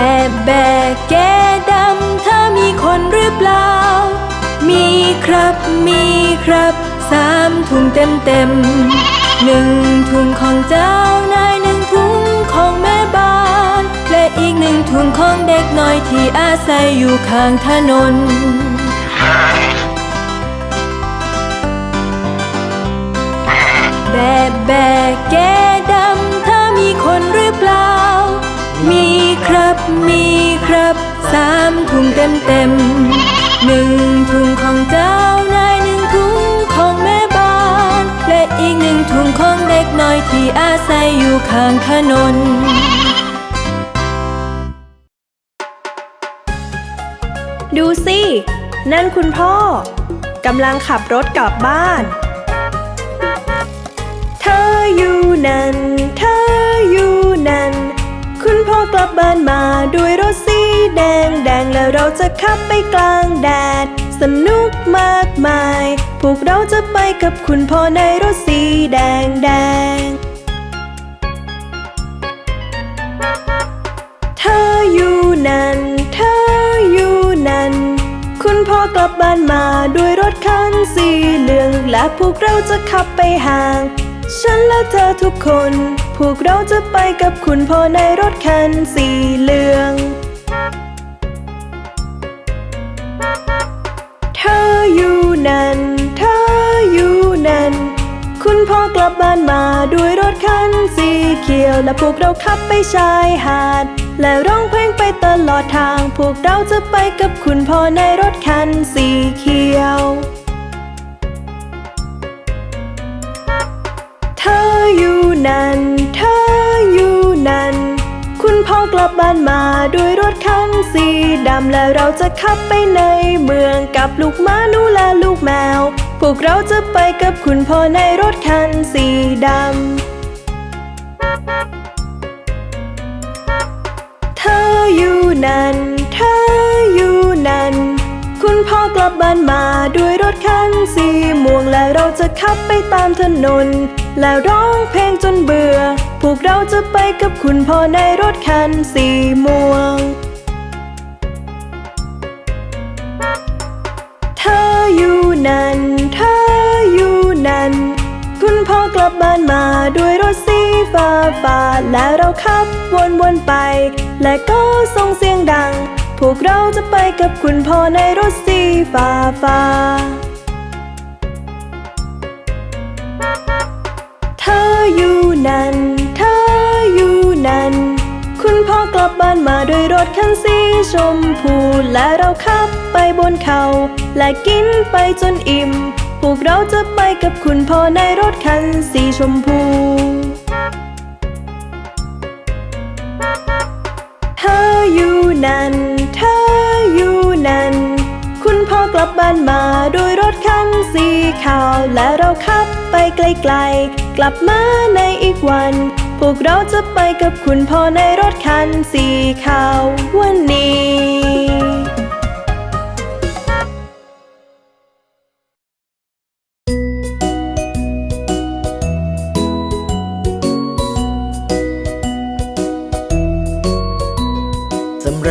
แบบแบกแกดำถ้ามีคนหรือเปล่า มีครับมีครับสามถุงเต็มเต็มหนึ่งถุงของเจ้านายหนึ่งถุงของแม่บ้าน และอีกหนึ่งถุงของเด็กน้อยที่อาศัยอยู่ข้างถนนแบบแบก ถุงเต็มเต็มหนึ่งถุงของเจ้านายหนึ่งถุงของแม่บ้าน และอีกหนึ่งถุงของเด็กน้อยที่อาศัยอยู่ข้างถนนดูสิ นั่นคุณพ่อกำลังขับรถกลับบ้าน เธออยู่นั่น เธออยู่นั่น คุณพ่อกลับบ้านมาด้วย แดงแดงแล้วเราจะขับไปกลางแดด สนุกมากมาย พวกเราจะไปกับคุณพ่อในรถสีแดงแดง เธออยู่นั่น เธออยู่นั่น คุณพ่อกลับบ้านมาด้วยรถคันสีเหลือง และพวกเราจะขับไปห่าง ฉันและเธอทุกคน พวกเราจะไปกับคุณพ่อในรถคันสีเหลือง คุณพ่อกลับบ้านมาด้วยรถคันสีเขียว และพวกเราขับไปชายหาด และร้องเพลงไปตลอดทาง พวกเราจะไปกับคุณพ่อในรถคันสีเขียว เธออยู่นั่น เธออยู่นั่น คุณพ่อกลับบ้านมาด้วยรถคันสีดำและเราจะขับไปในเมืองกับลูกม้านูและลูกแมว พวกเราจะไปกับคุณพ่อในรถคันสีดำ เธออยู่นั่น เธออยู่นั่น คุณพ่อกลับบ้านมาด้วยรถคันสีม่วงและเราจะขับไปตามถนน และร้องเพลงจนเบื่อ พวกเราจะไปกับคุณพ่อในรถคันสีม่วงเธออยู่นั่น กลับบ้านมาด้วยรถสีฟ้าฟ้าและเราขับวนวนๆไป และก็ส่งเสียงดัง พวกเราจะไปกับคุณพ่อในรถสีฟ้าฟ้าเธออยู่นั่น เธออยู่นั่น คุณพ่อกลับบ้านมาด้วยรถคันสีชมพูและเราขับไปบนเขา และกินไปจนอิ่ม พวกเราจะไปกับคุณพ่อในรถคันสีชมพูเธออยู่นั่นเธออยู่นั่น คุณพ่อกลับบ้านมาด้วยรถคันสีขาว และเราขับไปไกลๆ กลับมาในอีกวัน พวกเราจะไปกับคุณพ่อในรถคันสีขาววันนี้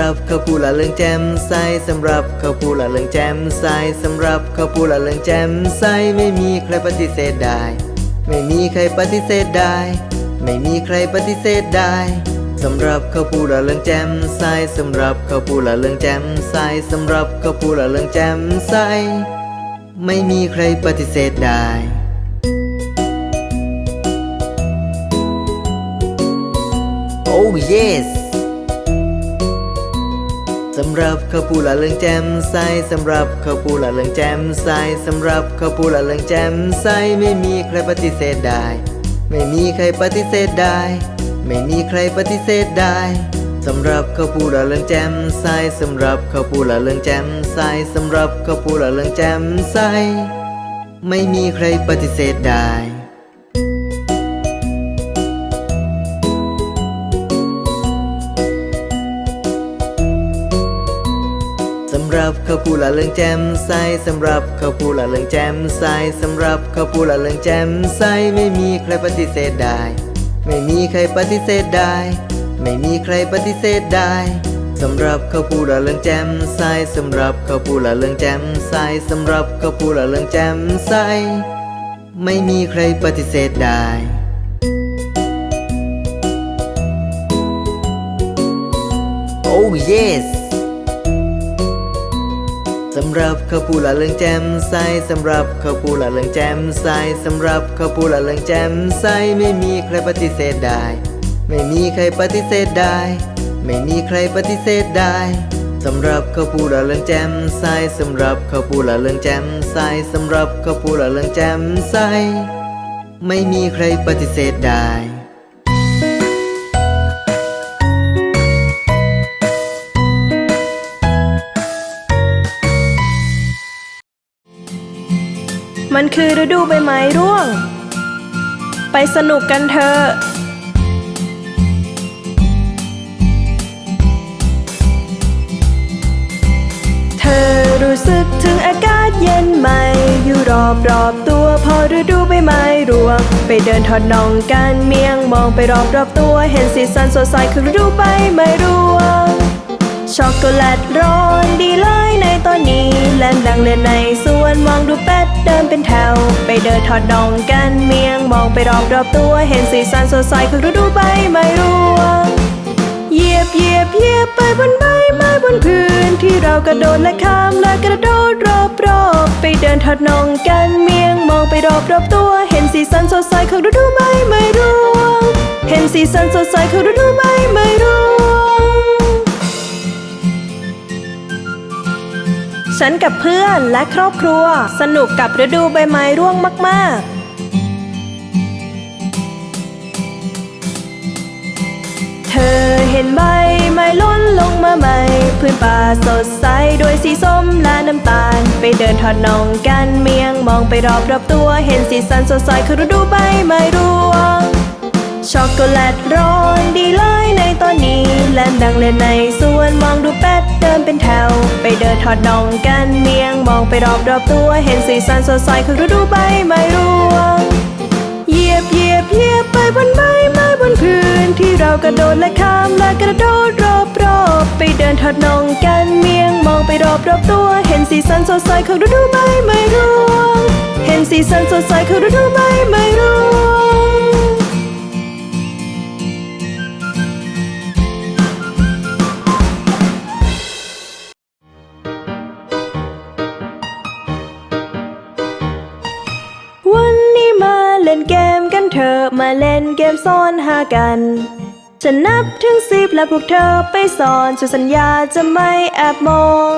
รับข้าวปูละเรืองแจ่มใสสำหรับข้าวปูละเรืองแจ่มใสสำหรับข้าวปูละเรืองแจ่มใสไม่มีใครปฏิเสธได้ ไม่มีใครปฏิเสธได้ ไม่มีใครปฏิเสธได้สำหรับข้าวปูละเรืองแจ่มใสสำหรับข้าวปูละเรืองแจ่มใสสำหรับข้าวปูละเรืองแจ่มใสไม่มีใครปฏิเสธได้ Oh yes สำหรับข้าวปูละเรื่องแจ่มใสสำหรับข้าวปูละเรื่องแจ่มใสสำหรับข้าวปูละเรื่องแจ่มใสไม่มีใครปฏิเสธได้ ไม่มีใครปฏิเสธได้ ไม่มีใครปฏิเสธได้สำหรับข้าวปูละเรื่องแจ่มใสสำหรับข้าวปูละเรื่องแจ่มใสสำหรับข้าวปูละเรื่องแจ่มใสไม่มีใครปฏิเสธได้ รับข้าวปูละเรื่องแจ่มใสสำหรับข้าวปูละเรื่องแจ่มใสสำหรับข้าวปูละเรื่องแจ่มใสไม่มีใครปฏิเสธได้ ไม่มีใครปฏิเสธได้ ไม่มีใครปฏิเสธได้สำหรับข้าวปูละเรื่องแจ่มใสสำหรับข้าวปูละเรื่องแจ่มใสสำหรับข้าวปูละเรื่องแจ่มใสไม่มีใครปฏิเสธได้โอ้ yes สำหรับข้าวปูละเรื่องแจ่มใสสำหรับข้าวปูละเรื่องแจ่มใสสำหรับข้าวปูละเรื่องแจ่มใสไม่มีใครปฏิเสธได้ ไม่มีใครปฏิเสธได้ ไม่มีใครปฏิเสธได้สำหรับข้าวปูละเรื่องแจ่มใสสำหรับข้าวปูละเรื่องแจ่มใสสำหรับข้าวปูละเรื่องแจ่มใสไม่มีใครปฏิเสธได้ มันคือฤดูใบไม้ร่วง ไปสนุกกันเถอะเธอรู้สึกถึงอากาศเย็นใหม่อยู่รอบรอบๆตัวพอฤดูใบไม้ร่วง ไปเดินทอดน่องกันเมียงมองไปรอบรอบๆตัว เห็นสีสันสดใสคือฤดูใบไม้ร่วง ช็อกโกแลตร้อนดีเลยในตอนนี้เล่นดังเล่นในสวนมองดูเป็ดเดินเป็นแถว ไปเดินทอดน่องกันเมียงมองไปรอบรอบตัวเห็นสีสันสดใสคือฤดูใบไม้ร่วงเหยียบเหยียบเหยียบไปบนใบไม้บนพื้นที่เรากระโดดและข้ามและกระโดดรอบรอบไปเดินทอดนองกันเมียงมองไปรอบรอบตัวเห็นสีสันสดใสของฤดูใบไม้ร่วงเห็นสีสันสดใสของฤดูใบไม้ร่วง ฉันกับเพื่อนและครอบครัว สนุกกับฤดูใบไม้ร่วงมาก ๆเธอเห็นใบไม้ล้นลงมาใหม่พื้นป่าสดใสด้วยสีส้มและน้ำตาล ไปเดินทอดนองกันเมียงมองไปรอบรอบๆตัวเห็นสีสันสดใสคือฤดูใบไม้ร่วง ช็อกโกแลตร้อนดีเลยในตอนนี้เล่นดังเล่นในสวนมองดูเป็ด นเป็นแถว ไปเดินทอดน่องกันเมียงมองไปรอบรอบๆตัวเห็นสีสันสดใสคือฤดูใบไม้ร่วงเหยียบเหยียบเหยียบไปบนใบไม้บนพื้นที่เรากระโดดและข้ามและกระโดดรอบรอบๆไปเดินทอดน่องกันเมียงมองไปรอบรอบๆตัวเห็นสีสันสดใสของฤดูใบไม้ร่วงเห็นสีสันสดใสของฤดูใบไม้ร่วง กัน ฉันนับถึงสิบและพวกเธอไปสอนฉันสัญญาจะไม่แอบมอง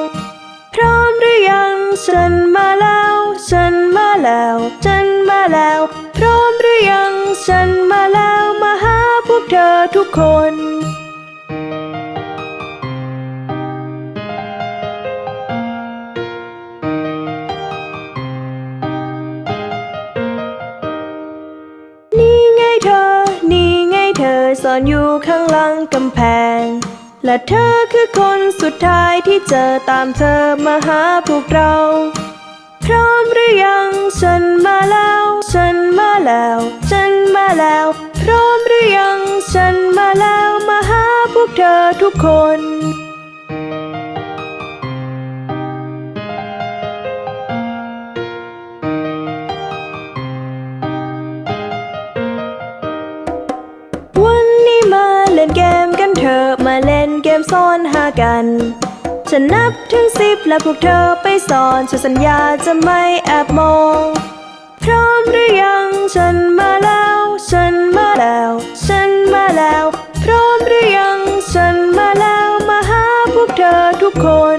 พร้อมหรือยัง ฉันมาแล้ว ฉันมาแล้ว ฉันมาแล้ว พร้อมหรือยัง ฉันมาแล้วมาหาพวกเธอทุกคน อนอยู่ข้างหลังกำแพง และเธอคือคนสุดท้ายที่เจอตามเธอมาหาพวกเรา พร้อมหรือยังฉันมาแล้ว ฉันมาแล้ว ฉันมาแล้ว พร้อมหรือยังฉันมาแล้วมาหาพวกเธอทุกคน กัน ฉันนับถึงสิบแล้วพวกเธอไปสอนฉันสัญญาจะไม่แอบมอง พร้อมหรือยังฉันมาแล้ว ฉันมาแล้ว ฉันมาแล้ว พร้อมหรือยังฉันมาแล้วมาหาพวกเธอทุกคน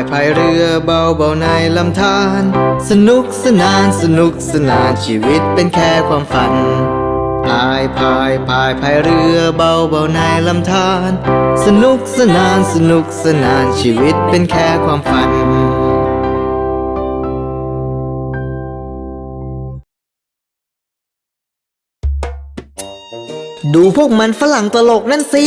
ายพายพายเรือเบาเบาๆในลำธารสนุกสนานสนุกสนานชีวิตเป็นแค่ความฝันพายพายพายพายเรือเบาเบาๆในลำธารสนุกสนานสนุกสนานชีวิตเป็นแค่ความฝันดูพวกมันฝรั่งตลกนั่นสิ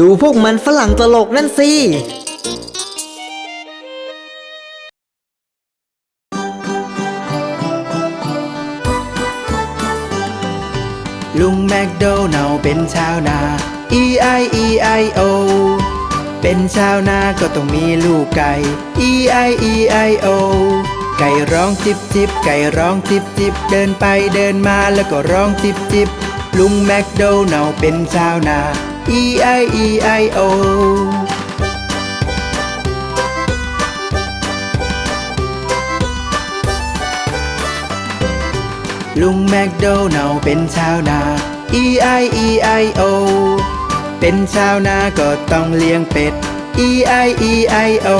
ดูพวกมันฝรั่งตลกนั่นสิลุงแมคโดนัลเป็นชาวนา E I E I O เป็นชาวนาก็ต้องมีลูกไก่ E I E I O ไก่ร้องจิบจิบไก่ร้องจิบจิบเดินไปเดินมาแล้วก็ร้องจิบจิบลุงแมคโดนัลเป็นชาวนา E I E I O ลุงแมคโดนัลเป็นชาวนา E I E I O เป็นชาวนาก็ต้องเลี้ยงเป็ด E I E I O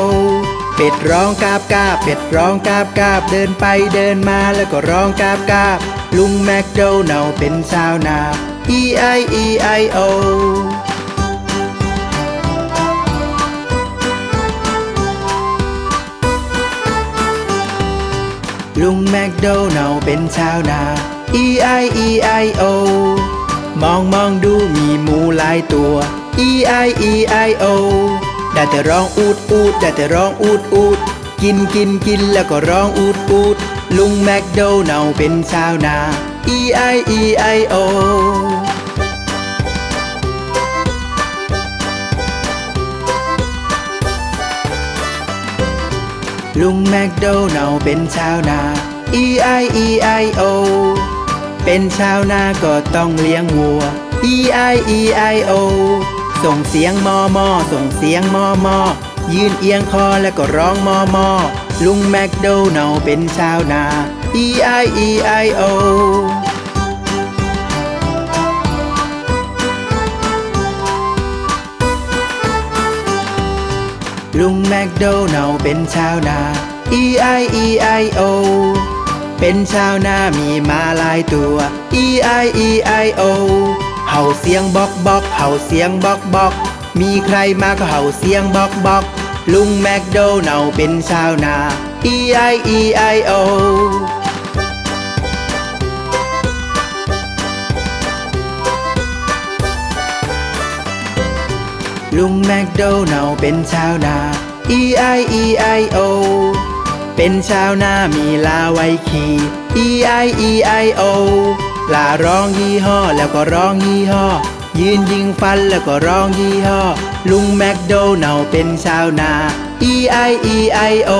เป็ดร้องกาบกาบเป็ดร้องกาบกาบเดินไปเดินมาแล้วก็ร้องกาบกาบลุงแมคโดนัลเป็นชาวนา E I E I O ลุงแมคโดนัลเป็นชาวนา E I E I O มองมองดูมีหมูหลายตัว E I E I O ได้แต่ร้องอูดอูดได้แต่ร้องอูดอูดกินกินกินแล้วก็ร้องอูดอูดลุงแมคโดนัลเป็นชาวนา E I E I O ลุงแมคโดนัลเป็นชาวนา E I E I O เป็นชาวนาก็ต้องเลี้ยงวัว E I E I O ส่งเสียงมอมอส่งเสียงมอมอยืนเอียงคอแล้วก็ร้องมอมอลุงแมคโดนัลเป็นชาวนา E I E I O ลุงแมคโดนัลเป็นชาวนา E I E I O เป็นชาวนามีมาหลายตัว E I E I O เห่าเสียงบอกบอกเห่าเสียงบอกบอกมีใครมาก็เห่าเสียงบอกบอกลุงแมคโดนัลเป็นชาวนา E I E I O ลุงแมคโดนัลเป็นชาวนา E I E I O เป็นชาวนามีลาไว้ขี่ E I E I O ลาร้องยี่ห้อแล้วก็ร้องยี่ห้อ ยืนยิงฟันแล้วก็ร้องยี่ห้อ ลุงแมคโดนัลเป็นชาวนา E I E I O